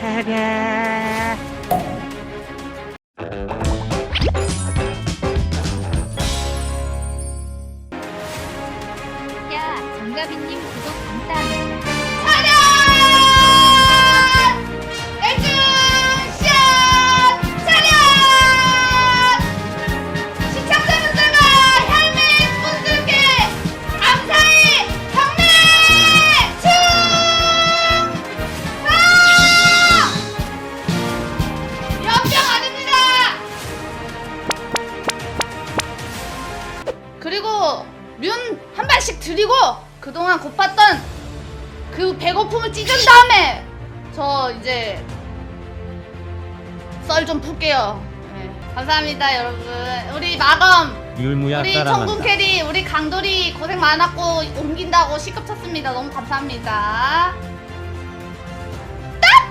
차 그동안 고팠던 그 배고픔을 찢은 다음에 저 이제 썰 좀 풀게요. 네, 감사합니다 여러분. 우리 마검 율무야 우리 청군 따라간다. 캐리 우리 강돌이 고생 많았고 옮긴다고 시급 쳤습니다. 너무 감사합니다. 딱!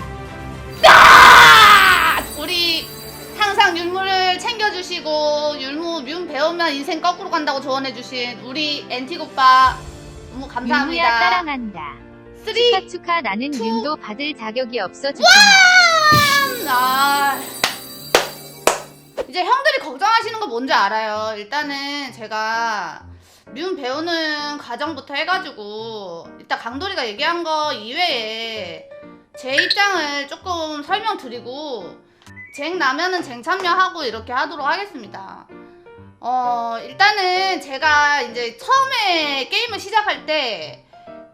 딱! 우리 항상 율무를 챙겨주시고 율무 뮨 배우면 인생 거꾸로 간다고 조언해주신 우리 엔틱 오빠 너무 감사합니다. 따라간다. 쓰리 축하 축하 나는 투, 윤도 받을 자격이 없어 죽겠네. 아. 이제 형들이 걱정하시는 거 뭔지 알아요. 일단은 제가 뮨 배우는 과정부터 해가지고 일단 강돌이가 얘기한 거 이외에 제 입장을 조금 설명드리고 쟁 나면은 쟁 참여하고 이렇게 하도록 하겠습니다. 어 일단은 제가 이제 처음에 게임을 시작할 때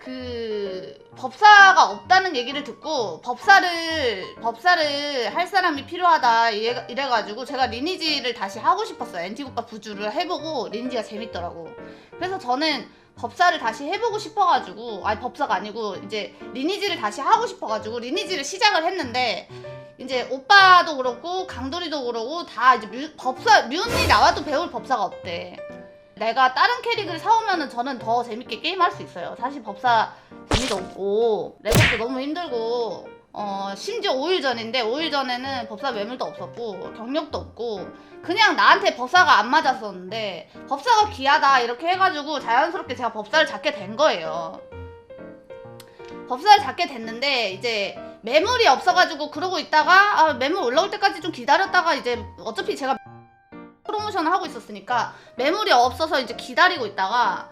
그 법사가 없다는 얘기를 듣고 법사를 법사를 할 사람이 필요하다 이래, 이래가지고 제가 리니지를 다시 하고 싶었어요. 엔티고파 부주를 해보고 리니지가 재밌더라고. 그래서 저는 법사를 다시 해보고 싶어가지고 아니 법사가 아니고 이제 리니지를 다시 하고 싶어가지고 리니지를 시작을 했는데 이제 오빠도 그렇고 강돌이도 그러고 다 이제 뮤, 법사 뮤이 나와도 배울 법사가 없대 내가 다른 캐릭을 사오면은 저는 더 재밌게 게임할 수 있어요. 사실 법사 재미도 없고 레벨도 너무 힘들고 어 심지어 5일 전인데 5일 전에는 법사 매물도 없었고 경력도 없고 그냥 나한테 법사가 안 맞았었는데 법사가 귀하다 이렇게 해가지고 자연스럽게 제가 법사를 잡게 된 거예요. 법사를 잡게 됐는데 이제 매물이 없어가지고 그러고 있다가 아, 매물 올라올 때까지 좀 기다렸다가 이제 어차피 제가 프로모션을 하고 있었으니까 매물이 없어서 이제 기다리고 있다가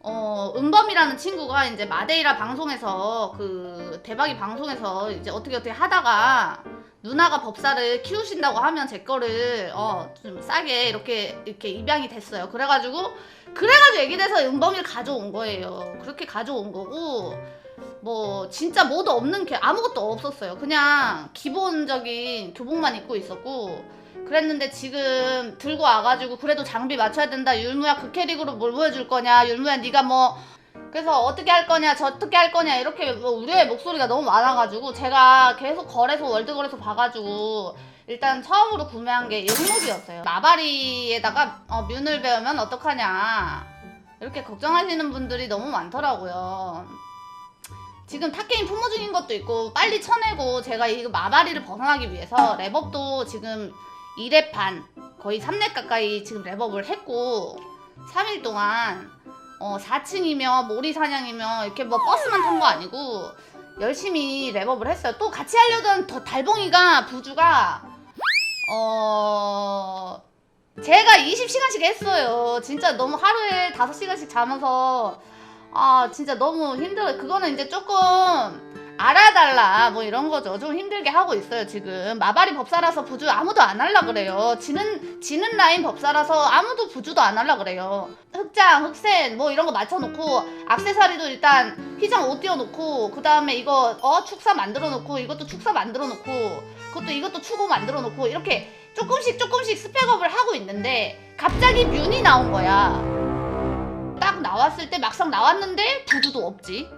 어 은범이라는 친구가 이제 마데이라 방송에서 그 대박이 방송에서 이제 어떻게 어떻게 하다가 누나가 법사를 키우신다고 하면 제 거를 어 좀 싸게 이렇게 이렇게 입양이 됐어요. 그래가지고 그래가지고 얘기 돼서 은범이를 가져온 거예요. 그렇게 가져온 거고 뭐 진짜 뭐도 없는 게 아무것도 없었어요. 그냥 기본적인 교복만 입고 있었고 그랬는데 지금 들고 와가지고 그래도 장비 맞춰야 된다. 율무야 그 캐릭으로 뭘 보여줄 거냐. 율무야 네가 뭐 그래서 어떻게 할 거냐, 저 어떻게 할 거냐 이렇게 뭐 우려의 목소리가 너무 많아가지고 제가 계속 거래소 월드거래소 봐가지고 일단 처음으로 구매한 게 일목이었어요. 마바리에다가 어, 뮨을 배우면 어떡하냐 이렇게 걱정하시는 분들이 너무 많더라고요. 지금 탑게임 품무 중인 것도 있고 빨리 쳐내고 제가 이 마바리를 벗어나기 위해서 랩업도 지금 2랩 반 거의 3랩 가까이 지금 랩업을 했고 3일 동안 어 4층이며 모리 사냥이며 이렇게 뭐 버스만 탄 거 아니고 열심히 랩업을 했어요. 또 같이 하려던 더 달봉이가 부주가 어 제가 20시간씩 했어요. 진짜 너무 하루에 5시간씩 자면서 아 진짜 너무 힘들어요. 그거는 이제 조금 알아달라 뭐 이런 거죠. 좀 힘들게 하고 있어요 지금. 마바리 법사라서 부주 아무도 안 할라 그래요. 지는 지는 라인 법사라서 아무도 부주도 안 할라 그래요. 흑장, 흑센 뭐 이런 거 맞춰놓고 악세사리도 일단 휘장 옷 띄워놓고 그 다음에 이거 어 축사 만들어놓고 이것도 축사 만들어놓고 그것도 이것도 추고 만들어놓고 이렇게 조금씩 조금씩 스펙업을 하고 있는데 갑자기 뮤이 나온 거야. 딱 나왔을 때 막상 나왔는데 부주도 없지.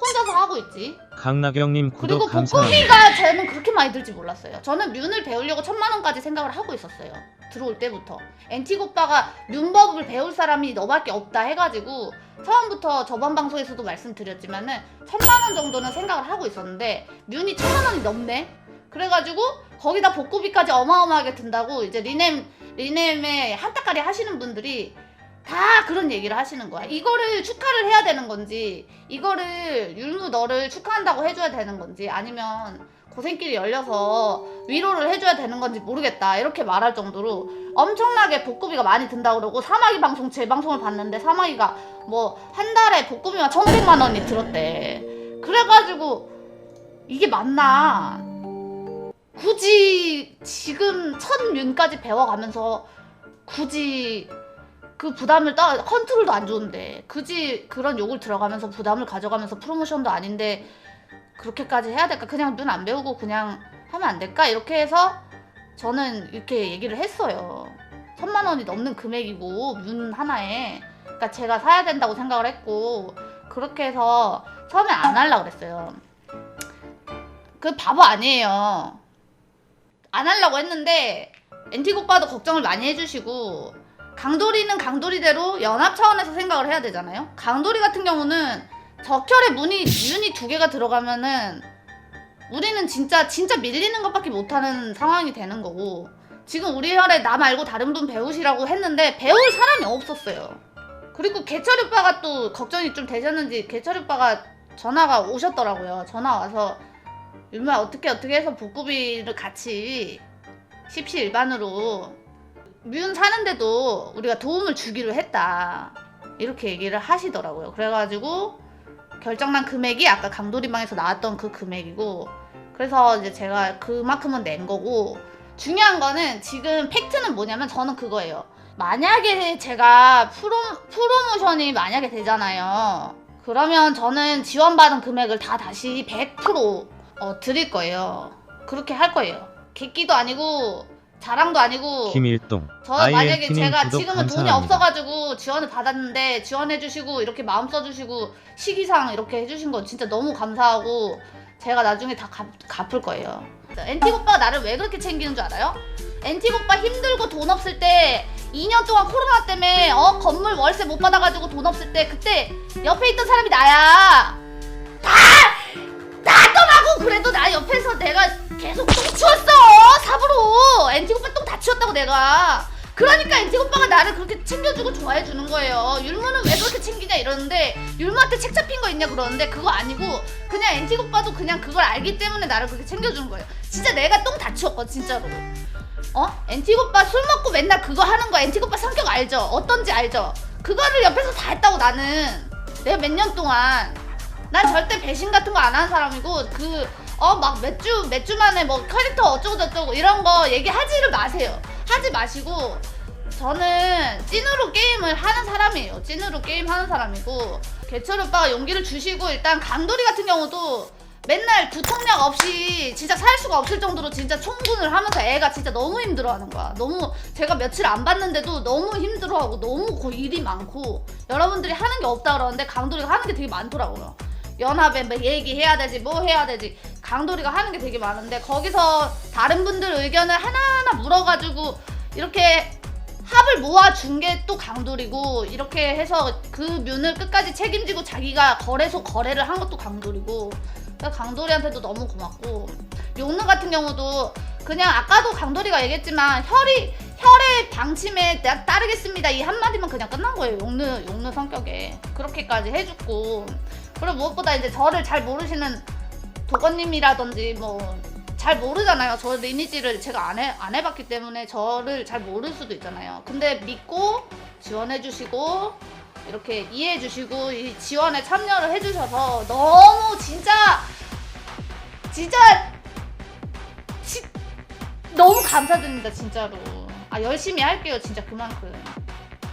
혼자서 하고 있지. 강나경님 그리고 구독 감사합니다. 복고비가 저는 그렇게 많이 들지 몰랐어요. 저는 뮨을 배우려고 천만 원까지 생각을 하고 있었어요. 들어올 때부터. 엔틱 오빠가 뮨법을 배울 사람이 너밖에 없다 해가지고 처음부터 저번 방송에서도 말씀드렸지만은 천만 원 정도는 생각을 하고 있었는데 뮨이 천만 원이 넘네. 그래가지고 거기다 복고비까지 어마어마하게 든다고 이제 리넴 리넴에 한타까리 하시는 분들이 다 그런 얘기를 하시는 거야. 이거를 축하를 해야 되는 건지, 이거를 율무 너를 축하한다고 해줘야 되는 건지, 아니면 고생길이 열려서 위로를 해줘야 되는 건지 모르겠다. 이렇게 말할 정도로 엄청나게 복구비가 많이 든다 그러고 사마귀 방송 제 방송을 봤는데 사마귀가 뭐 한 달에 복구비만 1,500만 원이 들었대. 그래가지고 이게 맞나? 굳이 지금 첫 륜까지 배워가면서 굳이 그 부담을 떠 컨트롤도 안 좋은데. 굳이 그런 욕을 들어가면서 부담을 가져가면서 프로모션도 아닌데 그렇게까지 해야 될까? 그냥 눈 안 배우고 그냥 하면 안 될까? 이렇게 해서 저는 이렇게 얘기를 했어요. 천만 원이 넘는 금액이고 문 하나에. 그러니까 제가 사야 된다고 생각을 했고 그렇게 해서 처음에 안 하려고 그랬어요. 그 바보 아니에요. 안 하려고 했는데 엔틱 오빠도 걱정을 많이 해주시고 강돌이는 강돌이대로 연합 차원에서 생각을 해야 되잖아요. 강돌이 같은 경우는 적혈에 문이 윤이 두 개가 들어가면은 우리는 진짜 진짜 밀리는 것밖에 못하는 상황이 되는 거고 지금 우리 혈에 나 말고 다른 분 배우시라고 했는데 배울 사람이 없었어요. 그리고 개철이 오빠가 또 걱정이 좀 되셨는지 개철이 오빠가 전화가 오셨더라고요. 전화 와서 윤마 어떻게 어떻게 해서 복구비를 같이 십시일반으로 뮤은 사는데도 우리가 도움을 주기로 했다. 이렇게 얘기를 하시더라고요. 그래가지고 결정난 금액이 아까 강도리방에서 나왔던 그 금액이고 그래서 이제 제가 그만큼은 낸 거고 중요한 거는 지금 팩트는 뭐냐면 저는 그거예요. 만약에 제가 프로, 프로모션이 만약에 되잖아요. 그러면 저는 지원받은 금액을 다 다시 100% 어, 드릴 거예요. 그렇게 할 거예요. 객기도 아니고 자랑도 아니고 김일동 저 만약에 ILT님 제가 구독 지금은 돈이 감사합니다. 없어가지고 지원을 받았는데 지원해주시고 이렇게 마음 써주시고 시기상 이렇게 해주신 거 진짜 너무 감사하고 제가 나중에 다 갚, 갚을 거예요. 엔틱 오빠가 나를 왜 그렇게 챙기는 줄 알아요? 엔틱 오빠 힘들고 돈 없을 때 2년 동안 코로나 때문에 어 건물 월세 못 받아가지고 돈 없을 때 그때 옆에 있던 사람이 나야. 다 나더라고 그래도 나 옆에서 내가 계속 똥 치웠어 삽으로. 엔틱 오빠 똥 다 치웠다고 내가. 그러니까 엔틱 오빠가 나를 그렇게 챙겨주고 좋아해 주는 거예요. 율무는 왜 그렇게 챙기냐 이러는데 율무한테 책 잡힌 거 있냐 그러는데 그거 아니고 그냥 엔틱 오빠도 그냥 그걸 알기 때문에 나를 그렇게 챙겨주는 거예요. 진짜 내가 똥 다 치웠거든 진짜로. 어? 엔틱 오빠 술 먹고 맨날 그거 하는 거 엔틱 오빠 성격 알죠? 어떤지 알죠? 그거를 옆에서 다 했다고 나는. 내가 몇 년 동안 난 절대 배신 같은 거 안 하는 사람이고 그 어 막 몇 주 몇 주 만에 뭐 캐릭터 어쩌고 저쩌고 이런 거 얘기하지를 마세요. 하지 마시고 저는 찐으로 게임을 하는 사람이에요. 찐으로 게임 하는 사람이고 개철 오빠가 용기를 주시고 일단 강돌이 같은 경우도 맨날 두통약 없이 진짜 살 수가 없을 정도로 진짜 총군을 하면서 애가 진짜 너무 힘들어하는 거야. 너무 제가 며칠 안 봤는데도 너무 힘들어하고 너무 거 일이 많고 여러분들이 하는 게 없다 그러는데 강돌이가 하는 게 되게 많더라고요. 연합에 뭐 얘기해야 되지 뭐 해야 되지. 강돌이가 하는 게 되게 많은데 거기서 다른 분들 의견을 하나하나 물어가지고 이렇게 합을 모아준 게 또 강돌이고 이렇게 해서 그 뮤를 끝까지 책임지고 자기가 거래소 거래를 한 것도 강돌이고. 강돌이한테도 너무 고맙고. 용느 같은 경우도 그냥 아까도 강돌이가 얘기했지만 혈이 혈의 방침에 따- 따르겠습니다 이 한마디만 그냥 끝난 거예요 용느 용느 성격에 그렇게까지 해줬고 그리고 무엇보다 이제 저를 잘 모르시는 도건님이라든지 뭐 잘 모르잖아요. 저 리니지를 제가 안, 해, 안 해봤기 때문에 저를 잘 모를 수도 있잖아요. 근데 믿고 지원해주시고 이렇게 이해해주시고 이 지원에 참여를 해주셔서 너무 진짜 진짜 지, 너무 감사드립니다 진짜로. 아 열심히 할게요 진짜 그만큼.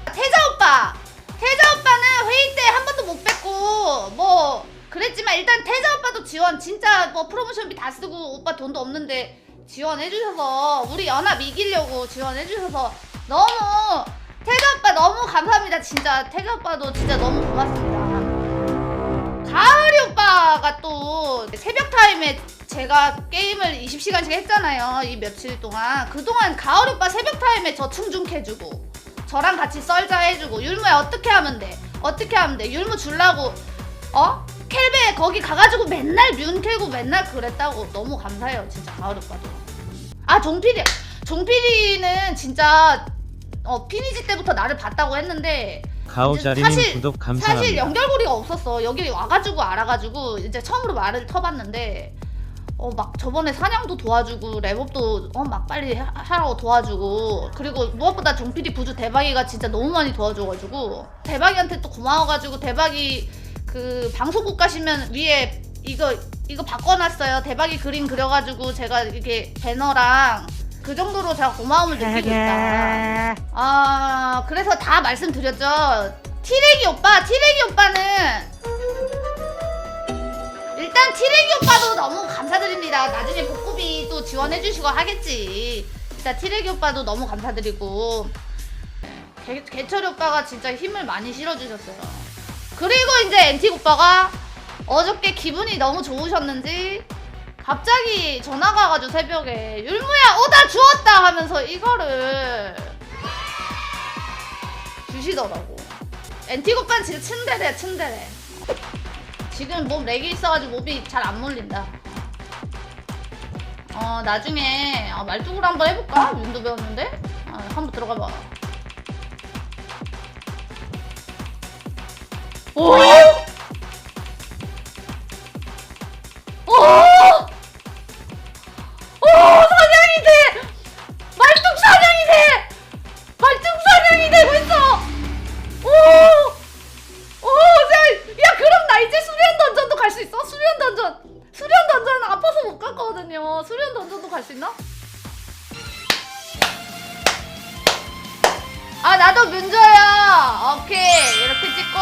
태자 오빠 태자 오빠는 회의 때 한 번도 못 뵙고 뭐 그랬지만 일단 태자 오빠도 지원 진짜 뭐 프로모션비 다 쓰고 오빠 돈도 없는데 지원해주셔서 우리 연합 이기려고 지원해주셔서 너무 태자 오빠 너무 감사합니다 진짜 태자 오빠도 진짜 너무 고맙습니다 가을이 오빠가 또 새벽 타임에 제가 게임을 20시간씩 했잖아요 이 며칠 동안. 그동안 가을이 오빠 새벽 타임에 저 충중해주고 저랑 같이 썰자 해주고 율무야 어떻게 하면 돼? 어떻게 하면 돼? 율무 줄라고 어? 켈베 거기 가가지고 맨날 뮤운 캐고 맨날 그랬다고 너무 감사해요 진짜 가을 오빠도. 아 종필이 종필이는 진짜 어 피니지 때부터 나를 봤다고 했는데 가오자리님 사실- 구독 사실 감사합니다. 연결고리가 없었어. 여기 와가지고 알아가지고 이제 처음으로 말을 터봤는데 어 막 저번에 사냥도 도와주고 랩업도 어 막 빨리 하- 하라고 도와주고 그리고 무엇보다 정PD 부주 대박이가 진짜 너무 많이 도와줘가지고 대박이한테 또 고마워가지고 대박이 그 방송국 가시면 위에 이거 이거 바꿔놨어요. 대박이 그림 그려가지고 제가 이렇게 배너랑 그 정도로 제가 고마움을 느끼고 있다. 아 그래서 다 말씀드렸죠. 티레기 오빠 티레기 오빠는 일단 티레기 오빠도 너무 감사드립니다. 나중에 복구비 또 지원해주시고 하겠지. 일단 티레기 오빠도 너무 감사드리고. 개, 개철이 오빠가 진짜 힘을 많이 실어주셨어요. 그리고 이제 엔틱 오빠가 어저께 기분이 너무 좋으셨는지 갑자기 전화가 와가지고 새벽에 율무야 오다 주웠다 하면서 이거를 주시더라고. 엔틱 오빠는 진짜 츤데레야 츤데레 지금 몸 렉이 있어가지고 몸이 잘 안 몰린다 어 나중에 어, 말뚝으로 한번 해볼까? 윤도 배웠는데 어, 한번 들어가봐 오! 오! 오 아 나도 문줘요. 오케이 이렇게 찍고